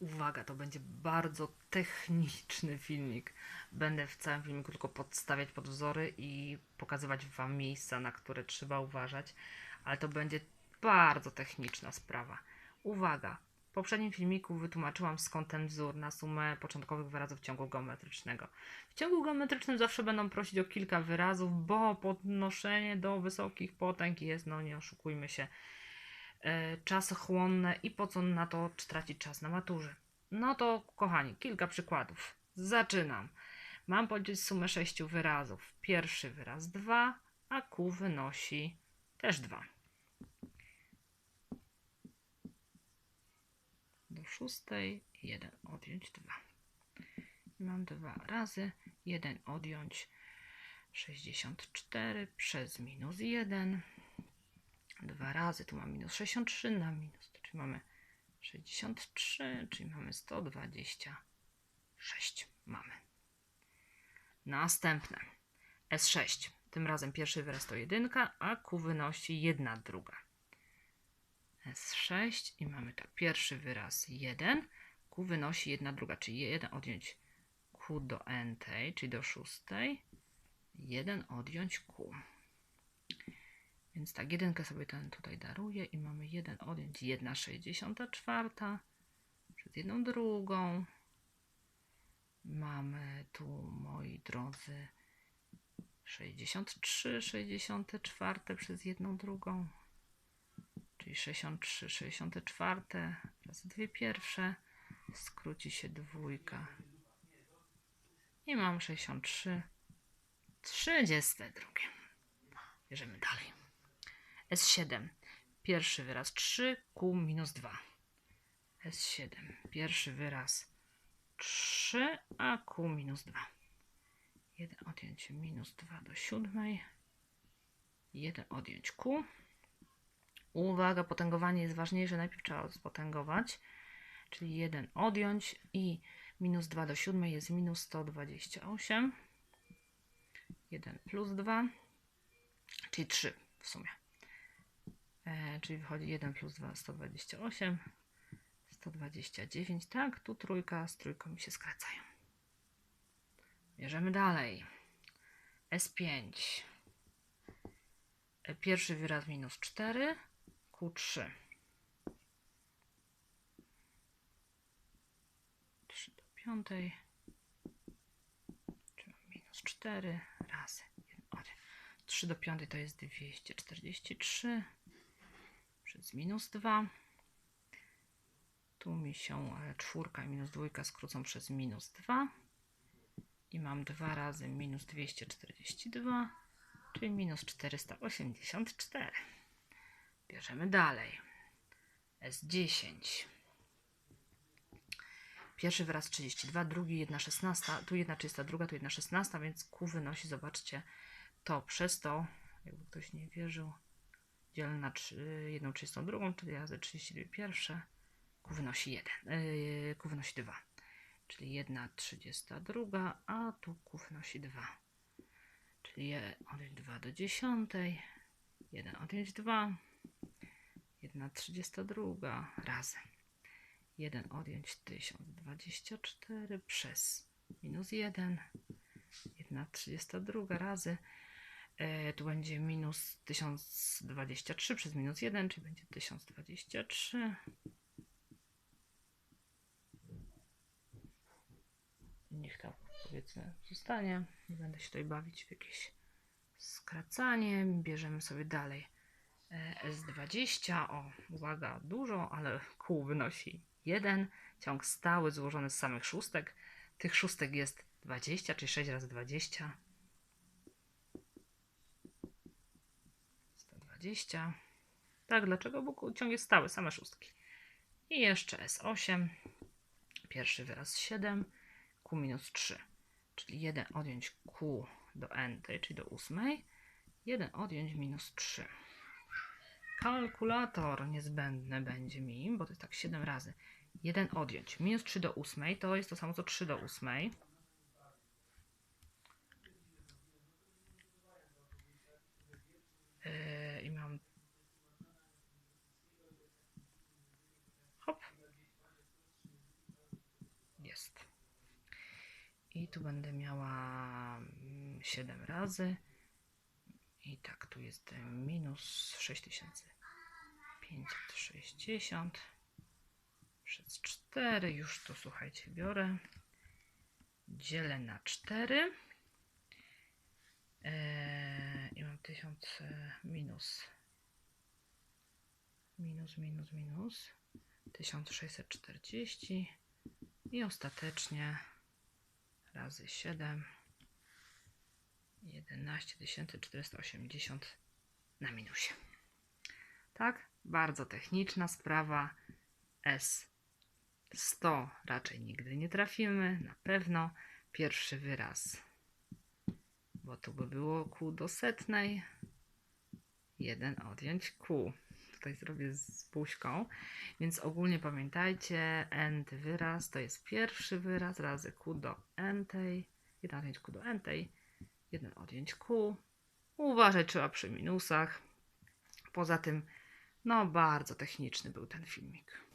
Uwaga, to będzie bardzo techniczny filmik. Będę w całym filmiku tylko podstawiać pod wzory i pokazywać Wam miejsca, na które trzeba uważać, ale to będzie bardzo techniczna sprawa. Uwaga! W poprzednim filmiku wytłumaczyłam skąd ten wzór na sumę początkowych wyrazów ciągu geometrycznego. W ciągu geometrycznym zawsze będą prosić o kilka wyrazów, bo podnoszenie do wysokich potęg jest, no nie oszukujmy się, czasochłonne i po co na to tracić czas na maturze. No to kochani, kilka przykładów. Zaczynam. Mam powiedzieć sumę sześciu wyrazów. Pierwszy wyraz 2, a Q wynosi też 2. Do szóstej 1 odjąć 2. Mam dwa razy 1 odjąć 64 przez minus 1 dwa razy, tu mam minus 63 na minus, czyli mamy 63, czyli mamy 126. Mamy. Następne. S6. Tym razem pierwszy wyraz to jedynka, a Q wynosi jedna druga. S6 i mamy tak, pierwszy wyraz 1, Q wynosi jedna druga, czyli 1 odjąć Q do N, czyli do szóstej, 1 odjąć Q. Więc tak, jedynkę sobie ten tutaj daruję i mamy 1 odjąć 1 64 przez jedną drugą. Mamy tu, moi drodzy, 63 64 przez jedną drugą, czyli 63 64 razy dwie pierwsze, skróci się dwójka i mam 63 32. Bierzemy dalej. S7. Pierwszy wyraz 3, Q minus 2. S7. Pierwszy wyraz 3, a Q minus 2. 1 odjąć minus 2 do 7. 1 odjąć Q. Uwaga, potęgowanie jest ważniejsze. Najpierw trzeba spotęgować, czyli 1 odjąć i minus 2 do 7 jest minus 128. 1 plus 2, czyli 3 w sumie. E, czyli wychodzi 1 plus 2, 128, 129, tak, tu trójka z trójką mi się skracają. Bierzemy dalej. S5. E, pierwszy wyraz minus 4, Q3. 3 do 5, czyli minus 4 razy 1, 3 do 5 to jest 243 przez minus 2. Tu mi się e, czwórka i minus dwójka skrócą przez minus 2. I mam 2 razy minus 242, czyli minus 484. Bierzemy dalej. S10. Pierwszy wyraz 32, drugi 1 16, tu 1 32, tu 1 16, więc Q wynosi, zobaczcie, to przez to, jakby ktoś nie wierzył, dzielę na 1 32, czyli razy 32 pierwsze, Q wynosi 1, yy, Q wynosi 2, czyli 1 32, a tu Q wynosi 2, czyli odjąć 2 do 10, 1 odjąć 2, 1 32 razy 1 odjąć 1024 przez minus 1, 1 32 razy tu będzie minus 1023 przez minus 1, czyli będzie 1023. Niech tam powiedzmy zostanie. Nie będę się tutaj bawić w jakieś skracanie. Bierzemy sobie dalej e, S20. O, uwaga, dużo, ale kół wynosi 1. Ciąg stały złożony z samych szóstek. Tych szóstek jest 20, czyli 6 razy 20. 20. Tak, dlaczego? Bo ciąg jest stały, same szóstki. I jeszcze S8. Pierwszy wyraz 7. Q minus 3. Czyli 1 odjąć Q do N, czyli do 8. 1 odjąć minus 3. Kalkulator niezbędny będzie mi, bo to jest tak 7 razy. 1 odjąć. Minus 3 do 8 to jest to samo co 3 do 8. I tu będę miała 7 razy. I tak, tu jest minus 6560 przez 4. Już to słuchajcie, biorę. Dzielę na 4. Eee, I mam 1000 e, minus. Minus, minus, minus. 1640. I ostatecznie razy 7. 11 480 na minusie. Tak? Bardzo techniczna sprawa. S100 raczej nigdy nie trafimy, na pewno. Pierwszy wyraz, bo tu by było Q do setnej. Jeden odjąć Q. Tutaj zrobię z buźką. Więc ogólnie pamiętajcie, nty wyraz to jest pierwszy wyraz razy Q do ntej. Jeden odjąć Q do ntej. Jeden odjąć Q. Uważać trzeba przy minusach. Poza tym, no bardzo techniczny był ten filmik.